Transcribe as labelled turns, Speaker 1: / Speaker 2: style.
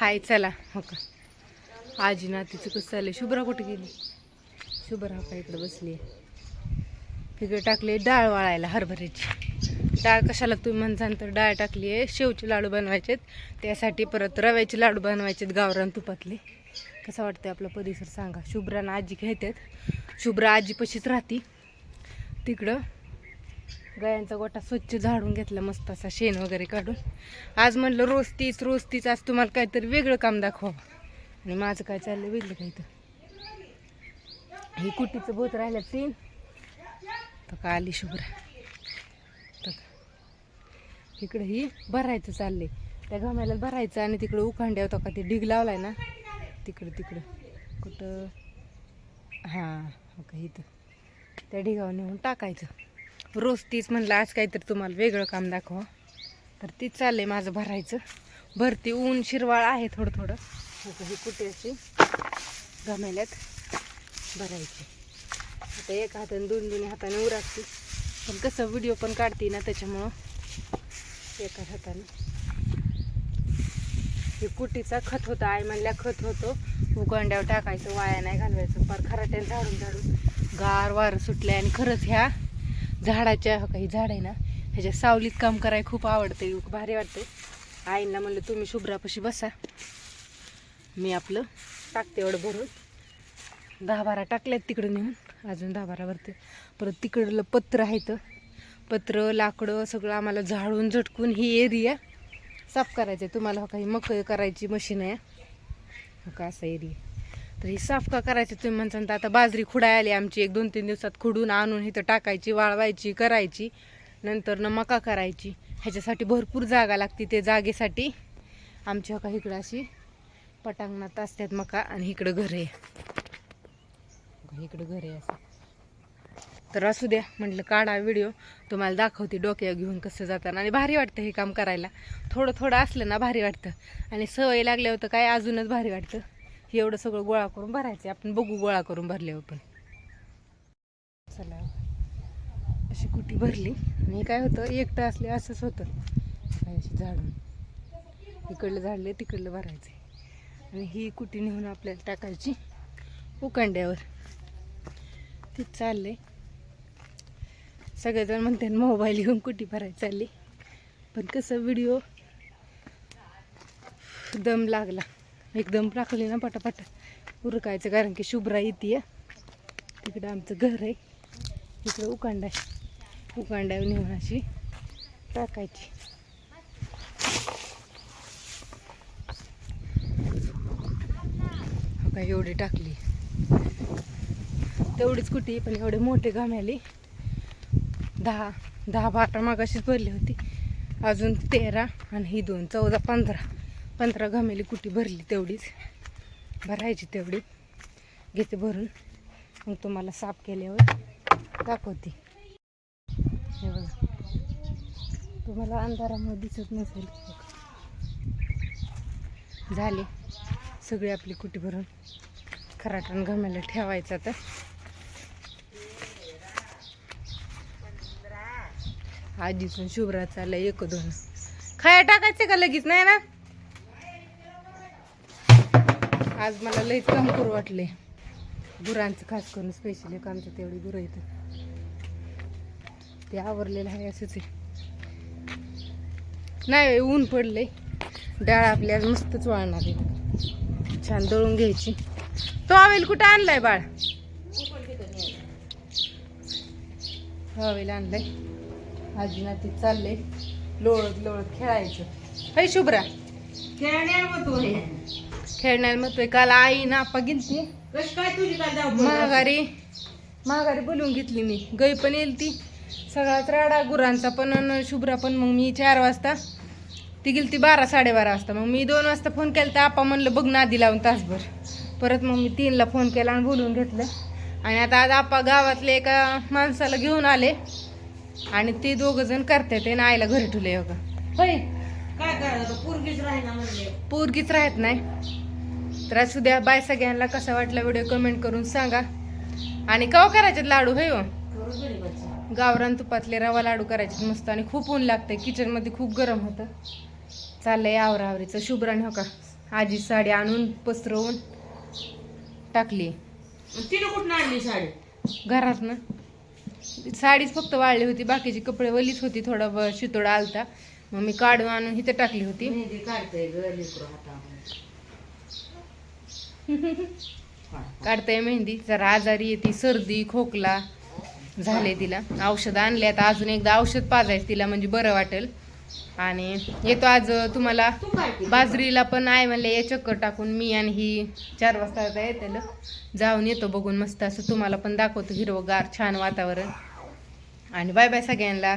Speaker 1: हाय चला हो का? आजी ना तिचं कसं चाललंय? शुभ्रा कुठे गेली? शुभ्रा हो का इकडे बसली तिकडे टाकली डाळ वाळायला हरभऱ्याची. डाळ कशाला तुम्ही म्हणसान तर डाळ टाकली आहे शेवचे लाडू बनवायचेत. त्यासाठी परत रव्याचे लाडू बनवायचेत गावरान तुपातले. कसं वाटतं आपला परिसर सांगा. शुभ्रानं आजी खेळतात शुभ्रा आजीपाशीच राहते. तिकडं गायांचा गोठा स्वच्छ झाडून घेतला मस्त असा शेण वगैरे काढून. आज म्हणलं रोज तीच रोज तीच आज तुम्हाला काहीतरी वेगळं काम दाखवा आणि माझं काय चाललं वेगळं काही तर ही कुटीचं बोत राहिलं तीन तर का आली शुभ्रा? तर का. इकडं ही भरायचं चालले त्या गम्याला भरायचं आणि तिकडं उखांड्या होता का ते डिग लावलाय ना? तिकडं तिकडं. कुठं? हां का इथं. त्या ढिगावर नेऊन टाकायचं. रोज तीच म्हणलं आज काहीतरी तुम्हाला वेगळं काम दाखवा. तर तीच चाललंय माझं भरायचं. भरती ऊन शिरवाळ आहे थोडं थोडं. हे ही कुठे अशी गमेल्यात भरायची. आता एक हाताने दोन दोन्ही हाताने उरागते पण कसं व्हिडिओ पण काढते ना त्याच्यामुळं. एका हाताने. हे कुटीचा खत होता आई म्हणल्या खत होतो. उकंड्यावर टाकायचं वाया नाही घालवायचं. फार खराट्याने झाडून झाडून. गार वारं सुटलंय आणि खरंच ह्या झाडाच्या काही झाड आहे ना ह्याच्या सावलीत काम करायला खूप आवडते भारी वाटते. आईंना म्हणलं तुम्ही शुभ्रापाशी बसा. मी आपलं टाकते एवढं भरून. दहा बारा टाकल्यात तिकडं नेऊन अजून दहा बारा भरते. परत तिकडलं पत्र आहे तर पत्र लाकडं सगळं आम्हाला झाडून झटकून ही एरिया साफ करायचं आहे तुम्हाला हो काही मकई करायची मशीन आहे. हो का असा एरिया तर ही साफ का करायचं तुम्ही म्हणसान तर आता बाजरी खुडाय आली आमची. एक दोन तीन दिवसात खुडून आणून इथं टाकायची वाळवायची करायची. नंतर न मका करायची. ह्याच्यासाठी भरपूर जागा लागते ते जागेसाठी. आमच्या का इकडं अशी पटांगणात असतात मका आणि इकडं घर आहे. इकडं घर आहे असं. तर असू द्या म्हटलं काढा व्हिडिओ. तुम्हाला दाखवते डोक्यावर घेऊन कसं जाताना. आणि भारी वाटतं हे काम करायला. थोडं थोडं असलं ना भारी वाटतं. आणि सवय लागल्यावर तर काय अजूनच भारी वाटतं. एवढं सगळं गोळा करून भरायचं आपण बघू गोळा करून भरल्यावर हो पण. चला. अशी कुटी भरली? आणि काय होतं? एकटं असले असंच होतं. अशी झाडून इकडलं झाडले तिकडलं भरायचं आणि ही कुटी नेऊन आपल्याला टाकायची? उकांड्यावर. ते चालले सगळेजण म्हणते मोबाईल घेऊन कुटी भरायचं चालली? पण कसं व्हिडिओ? दम लागला. एकदम टाकले ना पटापट. उरकायचं कारण की शुभ्रा येते तिकडं आमचं घर आहे. इकडं उकांडा आहे. उकांड्यावर नेऊन अशी टाकायची. हो काय एवढी टाकली. तेवढीच कुठे पण एवढे मोठे घाम्याली दहा दहा बारा मागाशीच भरली होती. अजून तेरा आणि ही दोन चौदा पंधरा. पंधरा घामेली कुटी भरली तेवढीच. भरायची तेवढी घेते भरून. मग तुम्हाला साफ केल्यावर दाखवते. हे बघा. तुम्हाला अंधारामुळे दिसत नसेल. झाले. सगळी आपली कुटी भरून. खराटण घामायला ठेवायचं आता. आजीतून शुभ्रा चालला एक दोन. खाया टाकायचे का लगेच? नाही ना? आज मला लईच काम करू वाटले. गुरांचं खास करून स्पेशल एक आमचं तेवढी गुरं इथं. ते आवरलेलं आहे असंच आहे. नाही ऊन पडले डाळ आपल्या मस्तच वाळणार आहे. छान दळून घ्यायची. तो हवेल कुठं आणलाय बाळ? हवेल आणलाय. आजी ना ते चाललंय. लोळत लोळत खेळायचं. है शुभ्रा. खेळण्याला म्हणतोय काल आई ना आपा गेलती महागारी महागारी बोलवून घेतली मी. गई पण येईल ती. सगळाच राडा गुरांचा पण अन शुभ्रा पण. मग मी चार वाजता ती गेली ती बारा साडेबारा वाजता. मग मी दोन वाजता फोन केला तर आपा म्हणलं बघ नादी लावून तासभर. परत मग मी तीनला फोन केला आणि बोलवून घेतलं. आणि आता आज आपा गावातले एका माणसाला घेऊन आले. आणि ते दोघं जण करतात आणि आईला घरी ठेवले बघा. होय.
Speaker 2: काय करायचं? पूर्वीच राहिना म्हणले.
Speaker 1: पोरगीच राहत नाही. तर असू द्या बाय सगळ्यांना कसा वाटला व्हिडिओ कमेंट करून सांगा. आणि कवा करायचे लाडू हो?
Speaker 2: गरीबाचं
Speaker 1: गावरान तुपातले रवा लाडू करायचे मस्त. आणि खूप ऊन लागतंय. किचनमध्ये खूप गरम होतं. चाललंय आवरावरीचं शुभ्राने हो का? आजी साडी आणून पसरवून टाकली.
Speaker 2: तिने कुठं आणली साडी?
Speaker 1: घरात ना. साडीच फक्त वाळली होती. बाकीची कपडे वलीच होती. थोडा शितोडा आलता. मग मी काढून आणून इथे टाकली होती
Speaker 2: मेहंदी काढते ग लेकरू हातामध्ये काढ.
Speaker 1: काढताय मेहंदी. जरा आजारी येते सर्दी खोकला झाले तिला. औषध आणले आता अजून एकदा औषध पाजायचं तिला म्हणजे बरं वाटेल. आणि येतो आज तुम्हाला? बाजरीला पण आहे म्हणले ये चक्कर टाकून मी आणि ही चार वाजता येतेल. जाऊन येतो बघून मस्त असं. तुम्हाला पण दाखवतो हिरवगार छान वातावरण. आणि बाय बाय सगळ्यांना.